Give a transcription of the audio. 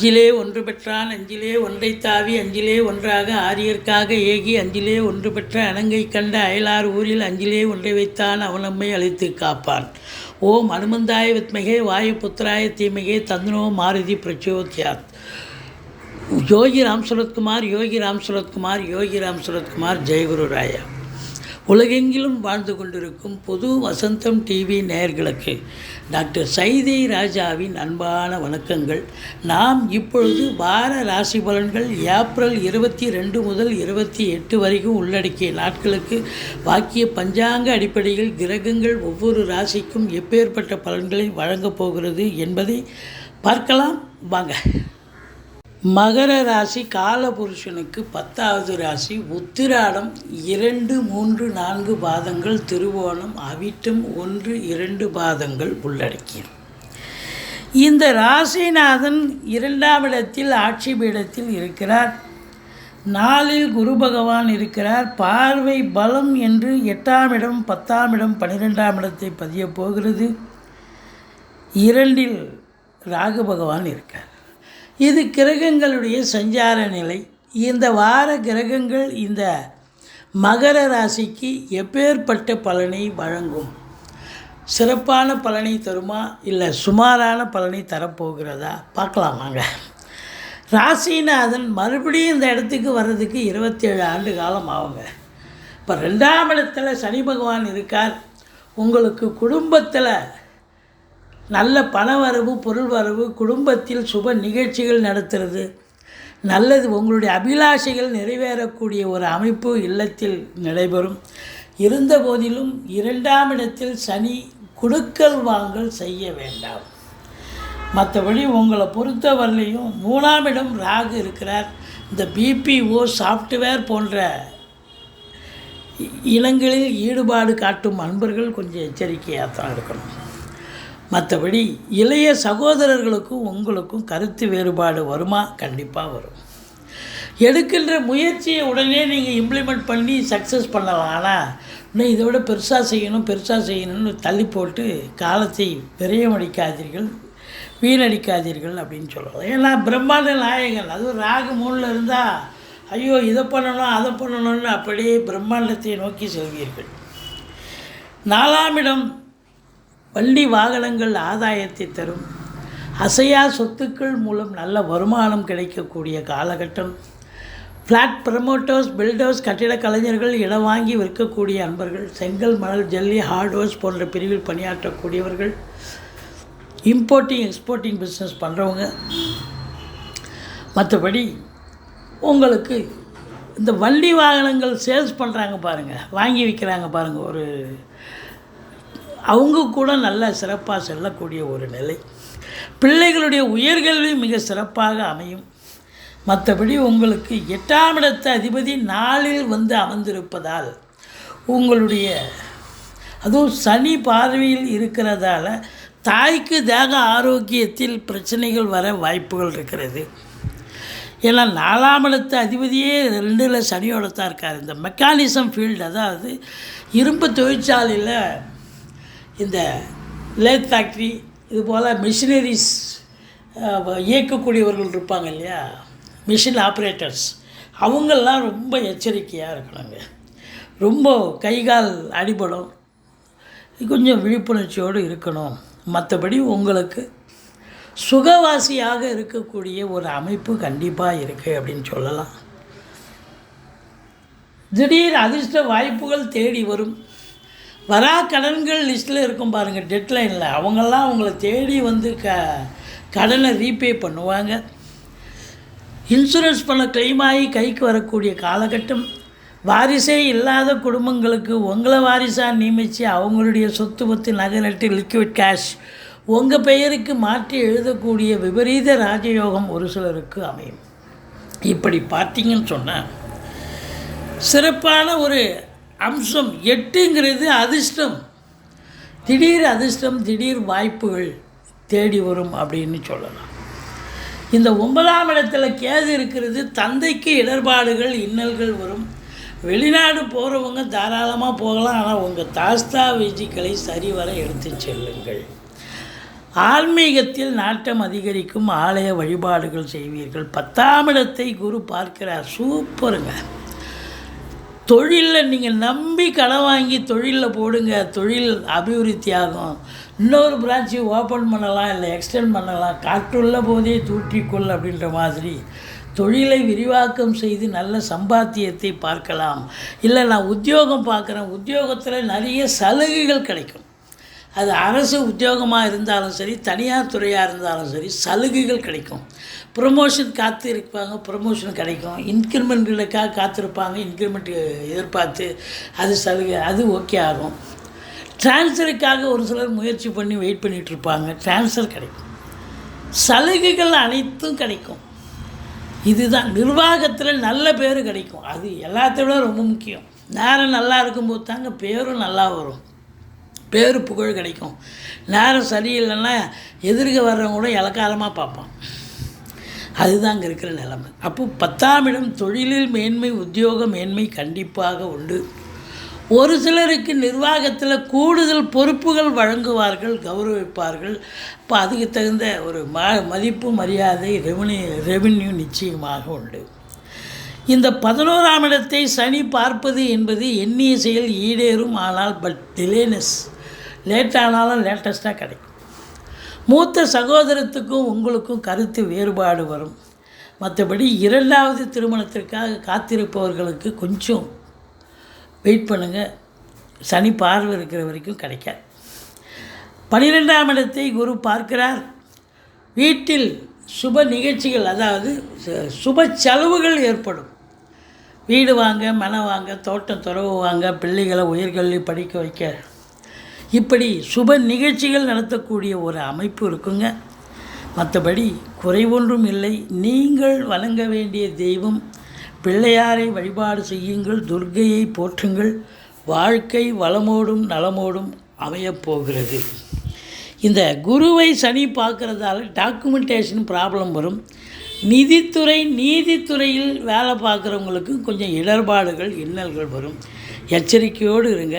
அஞ்சிலே ஒன்று பெற்றான் அஞ்சிலே ஒன்றை தாவி அஞ்சிலே ஒன்றாக ஆரியர்க்காக ஏகி அஞ்சிலே ஒன்று பெற்ற அணங்கை கண்ட அயலார் ஊரில் அஞ்சிலே ஒன்றை வைத்தான் அவனம்மை அழைத்து காப்பான். ஓம் அனுமந்தாய வித்மகே வாயு புத்திராய தீமகே தந்தனோ மாருதி பிரச்சோத்யாத். யோகி ராம் சுரத்குமார் யோகி ராம் சுரத்குமார் யோகி ராம் சுரத்குமார் ஜெயகுரு ராயா. உலகெங்கிலும் வாழ்ந்து கொண்டிருக்கும் பொது வசந்தம் டிவி நேயர்களுக்கு டாக்டர் சைதை ராஜாவின் அன்பான வணக்கங்கள். நாம் இப்பொழுது வார ராசி பலன்கள் ஏப்ரல் இருபத்தி ரெண்டு முதல் இருபத்தி எட்டு வரைக்கும் உள்ளடக்கிய நாட்களுக்கு வாக்கிய பஞ்சாங்க அடிப்படையில் கிரகங்கள் ஒவ்வொரு ராசிக்கும் எப்பேற்பட்ட பலன்களை வழங்கப் போகிறது என்பதை பார்க்கலாம். வாங்க. மகர ராசி காலபுருஷனுக்கு பத்தாவது ராசி உத்திராடம் இரண்டு மூன்று நான்கு பாதங்கள் திருவோணம் அவிட்டம் ஒன்று இரண்டு பாதங்கள் உள்ளடக்கியது. இந்த ராசிநாதன் இரண்டாம் இடத்தில் ஆட்சி பீடத்தில் இருக்கிறார். நாளில் குரு பகவான் இருக்கிறார். பார்வை பலம் என்று எட்டாம் இடம் பத்தாம் இடம் பன்னிரெண்டாம் இடத்தை பதியப் போகிறது. இரண்டில் ராகு பகவான் இருக்கார். இது கிரகங்களுடைய சஞ்சார நிலை. இந்த வார கிரகங்கள் இந்த மகர ராசிக்கு எப்பேற்பட்ட பலனை வழங்கும்? சிறப்பான பலனை தருமா? இல்லை சுமாரான பலனை தரப்போகிறதா? பார்க்கலாமாங்க ராசிநாதன் மறுபடியும் இந்த இடத்துக்கு வர்றதுக்கு இருபத்தேழு ஆண்டு காலம் ஆகுங்க. இப்போ ரெண்டாம் இடத்துல சனி பகவான் இருக்கார். உங்களுக்கு குடும்பத்தில் நல்ல பண வரவு பொருள் வரவு குடும்பத்தில் சுப நிகழ்ச்சிகள் நடத்துறது. நல்லது உங்களுடைய அபிலாஷைகள் நிறைவேறக்கூடிய ஒரு அமைப்பு இல்லத்தில் நடைபெறும். இருந்த போதிலும் இரண்டாம் இடத்தில் சனி குடுக்கல் வாங்கல் செய்ய வேண்டாம். மற்றபடி உங்களை பொறுத்தவரையிலையும் மூணாம் இடம் ராகு இருக்கிறார். இந்த பிபிஓ சாஃப்ட்வேர் போன்ற இனங்களில் ஈடுபாடு காட்டும் அன்பர்கள் கொஞ்சம் எச்சரிக்கையாக தான் இருக்கணும். மற்றபடி இளைய சகோதரர்களுக்கும் உங்களுக்கும் கருத்து வேறுபாடு வருமா? கண்டிப்பாக வரும். எடுக்கின்ற முயற்சியை உடனே நீங்கள் இம்ப்ளிமெண்ட் பண்ணி சக்ஸஸ் பண்ணலாம். ஆனால் இன்னும் இதை விட பெருசாக செய்யணும் பெருசாக செய்யணும்னு தள்ளி போட்டு காலத்தை விரயமடிக்காதீர்கள் வீணடிக்காதீர்கள் அப்படின்னு சொல்லலாம் ஏன்னா பிரம்மாண்ட நாயகன் அதுவும் ராகு மூணில் இருந்தால் ஐயோ இதை பண்ணணும் அதை பண்ணணும்னு அப்படியே பிரம்மாண்டத்தை நோக்கி செல்வீர்கள். நாலாம் இடம் வண்டி வாகனங்கள் ஆதாயத்தை தரும். அசையா சொத்துக்கள் மூலம் நல்ல வருமானம் கிடைக்கக்கூடிய காலகட்டம். ஃப்ளாட் ப்ரமோட்டர்ஸ் பில்டர்ஸ் கட்டிட கலைஞர்கள் இடம் வாங்கி விற்கக்கூடிய அன்பர்கள் செங்கல் மணல் ஜல்லி ஹார்ட்வேர்ஸ் போன்ற பிரிவில் பணியாற்றக்கூடியவர்கள் இம்போர்ட்டிங் எக்ஸ்போர்ட்டிங் பிஸ்னஸ் பண்ணுறவங்க மற்றபடி உங்களுக்கு இந்த வண்டி வாகனங்கள் சேல்ஸ் பண்ணுறாங்க பாருங்கள் வாங்கி விற்கிறாங்க பாருங்கள் ஒரு அவங்க கூட நல்ல சிறப்பாக செல்லக்கூடிய ஒரு நிலை. பிள்ளைகளுடைய உயர்கல்வி மிக சிறப்பாக அமையும். மற்றபடி உங்களுக்கு எட்டாம் இடத்த அதிபதி நாளில் வந்து அமர்ந்திருப்பதால் உங்களுடைய அதுவும் சனி பார்வையில் இருக்கிறதால தாய்க்கு தேக ஆரோக்கியத்தில் பிரச்சனைகள் வர வாய்ப்புகள் இருக்கிறது. ஏன்னா நாலாம் இடத்து அதிபதியே ரெண்டில் சனியோட தான் இருக்கார். இந்த மெக்கானிசம் ஃபீல்டு அதாவது இரும்பு தொழிற்சாலையில் இந்த லேத் ஃபேக்ட்ரி இது போல் மிஷினரிஸ் இயக்கக்கூடியவர்கள் இருப்பாங்க இல்லையா? மிஷின் ஆப்ரேட்டர்ஸ் அவங்கெல்லாம் ரொம்ப எச்சரிக்கையாக இருக்கணுங்க. ரொம்ப கை கால் அடிபடும். கொஞ்சம் விழிப்புணர்ச்சியோடு இருக்கணும். மற்றபடி உங்களுக்கு சுகவாசியாக இருக்கக்கூடிய ஒரு அமைப்பு கண்டிப்பாக இருக்குது அப்படின்னு சொல்லலாம். திடீர் அதிர்ஷ்ட வாய்ப்புகள் தேடி வரும். வரா கடன்கள் லிஸ்ட்டில் இருக்கும் பாருங்கள் டெட்லைனில் அவங்கெல்லாம் அவங்கள தேடி வந்து க கடனை ரீபே பண்ணுவாங்க. இன்சூரன்ஸ் பண்ண கிளைம் ஆகி கைக்கு வரக்கூடிய காலகட்டம். வாரிசே இல்லாத குடும்பங்களுக்கு உங்களை வாரிசாக நியமித்து அவங்களுடைய சொத்து பத்து நகை நட்டு லிக்விட் கேஷ் உங்கள் பெயருக்கு மாற்றி எழுதக்கூடிய விபரீத ராஜயோகம் ஒரு சிலருக்கு அமையும். இப்படி பார்த்தீங்கன்னு சொன்னால் சிறப்பான ஒரு அம்சம் எட்டுங்கிறது அதிர்ஷ்டம். திடீர் அதிர்ஷ்டம் திடீர் வாய்ப்புகள் தேடி வரும் அப்படின்னு சொல்லலாம். இந்த ஒன்பதாம் இடத்துல கேது இருக்கிறது தந்தைக்கு இடர்பாடுகள் இன்னல்கள் வரும். வெளிநாடு போகிறவங்க தாராளமாக போகலாம் ஆனால் உங்கள் தாஸ்தா வீஜிக்களை சரிவர எடுத்து செல்லுங்கள். ஆன்மீகத்தில் நாட்டம் அதிகரிக்கும் ஆலய வழிபாடுகள் செய்வீர்கள். பத்தாம் இடத்தை குரு பார்க்கிறார். சூப்பருங்க. தொழிலில் நீங்கள் நம்பி கடன் வாங்கி தொழிலில் போடுங்க. தொழில் அபிவிருத்தி ஆகும். இன்னொரு பிரான்ச்சு ஓப்பன் பண்ணலாம் இல்லை எக்ஸ்டெண்ட் பண்ணலாம். காற்றுள்ள போதே தூற்றிக்கொள் அப்படின்ற மாதிரி. தொழிலை விரிவாக்கம் செய்து நல்ல சம்பாத்தியத்தை பார்க்கலாம். இல்லை நான் உத்தியோகம் பார்க்குறேன். உத்தியோகத்தில் நிறைய சலுகைகள் கிடைக்கும். அது அரசு உத்தியோகமாக இருந்தாலும் சரி தனியார் துறையாக இருந்தாலும் சரி சலுகைகள் கிடைக்கும். ப்ரொமோஷன் காத்து இருப்பாங்க ப்ரொமோஷன் கிடைக்கும் இன்க்ரிமெண்ட்களுக்காக காத்திருப்பாங்க இன்க்ரிமெண்ட் எதிர்பார்த்து அது சலுகை அது ஓகே ஆகும். ட்ரான்ஸ்ஃபருக்காக ஒரு சிலர் முயற்சி பண்ணி வெயிட் பண்ணிகிட்டு இருப்பாங்க. ட்ரான்ஸ்ஃபர் கிடைக்கும். சலுகைகள் அனைத்தும் கிடைக்கும். இதுதான் நிர்வாகத்தில் நல்ல பேர் கிடைக்கும். அது எல்லாத்தை விட ரொம்ப முக்கியம். நேரம் நல்லா இருக்கும்போது தாங்க பேரும் நல்லா வரும். பேர் புகழ் கிடைக்கும். நேரம் சரியில்லைன்னா எதிர்க்க வர்றவங்க கூட இலக்காரமாக பார்ப்பான். அதுதான் அங்கே இருக்கிற நிலைமை. அப்போ பத்தாம் இடம் தொழிலில் மேன்மை உத்தியோக மேன்மை கண்டிப்பாக உண்டு. ஒரு சிலருக்கு நிர்வாகத்தில் கூடுதல் பொறுப்புகள் வழங்குவார்கள் கௌரவிப்பார்கள். இப்போ அதுக்கு தகுந்த ஒரு ம மதிப்பு மரியாதை ரெவன்யூ ரெவன்யூ நிச்சயமாக உண்டு. இந்த பதினோராம் இடத்தை சனி பார்ப்பது என்பது எண்ணிய செயல் ஈடேறும் ஆனால் பட் டிலேனஸ் லேட் ஆனாலும் லேட்டஸ்ட்டாக கிடைக்கும். மூத்த சகோதரத்துக்கும் உங்களுக்கும் கருத்து வேறுபாடு வரும். மற்றபடி இரண்டாவது திருமணத்திற்காக காத்திருப்பவர்களுக்கு கொஞ்சம் வெயிட் பண்ணுங்கள் சனி பார்வை இருக்கிற வரைக்கும் கிடைக்காது. பன்னிரெண்டாம் இடத்தை குரு பார்க்கிறார். வீட்டில் சுப நிகழ்ச்சிகள் அதாவது சுப செலவுகள் ஏற்படும். வீடு வாங்க மனை வாங்க தோட்டம் துறவு வாங்க பிள்ளைகளை உயர்கல்வி படிக்க வைக்க இப்படி சுப நிகழ்ச்சிகள் நடத்தக்கூடிய ஒரு அமைப்பு இருக்குங்க. மற்றபடி குறைவொன்றும் இல்லை. நீங்கள் வணங்க வேண்டிய தெய்வம் பிள்ளையாரை வழிபாடு செய்யுங்கள் துர்கையை போற்றுங்கள். வாழ்க்கை வளமோடும் நலமோடும் அமையப்போகிறது இந்த குருவை சனி பார்க்குறதால டாக்குமெண்டேஷன் ப்ராப்ளம் வரும். நிதித்துறை நீதித்துறையில் வேலை பார்க்குறவங்களுக்கு கொஞ்சம் இடர்பாடுகள் இன்னல்கள் வரும். எச்சரிக்கையோடு இருங்க.